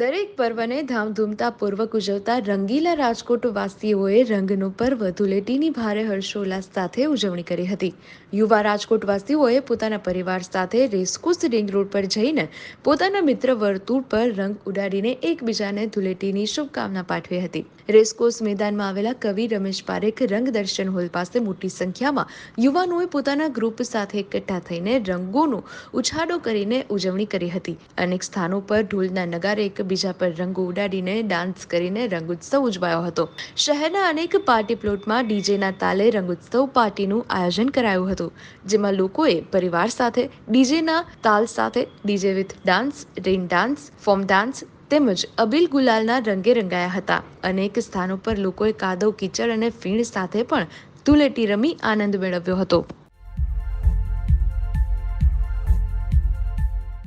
દરેક પર્વને ધામધૂમતા પૂર્વક ઉજવતા રંગીલા રાજકોટ વાસીઓએ રંગનું પર્વ ધૂળેટીની ભારે હર્ષોલ્લાસ સાથે ઉજવણી કરી હતી. યુવા રાજકોટ વાસીઓએ પોતાના પરિવાર સાથે રેસકોર્સ રિંગ રોડ પર જઈને પોતાના મિત્ર વર્તુળ પર રંગ ઉડાડીને એકબીજાને ધૂળેટીની શુભકામના પાઠવી હતી. રેસકોસ મેદાનમાં આવેલા કવિ રમેશ પારેખ રંગ દર્શન હોલ પાસે મોટી સંખ્યામાં યુવાનોએ પોતાના ગ્રુપ સાથે એકઠા થઈને રંગોનો ઉછાળો કરીને ઉજવણી કરી હતી. અનેક સ્થાનો પર ઢોલના નગારે એકબીજા પર રંગો ઉડાડીને ડાન્સ કરીને રંગોત્સવ ઉજવાયો હતો. શહેરના અનેક પાર્ટી પ્લોટમાં ડીજેના તાલે રંગોત્સવ પાર્ટીનું આયોજન કરાયું હતું, જેમાં લોકોએ પરિવાર સાથે, ડીજેના તાલ સાથે, DJ with dance, rain dance, foam dance તેમજ અબીલ ગુલાલના રંગે રંગાયા હતા. અનેક સ્થાનો પર લોકોએ કાદવ, કીચડ અને ફીણ સાથે પણ ધૂલેટી રમી આનંદ મેળવ્યો હતો.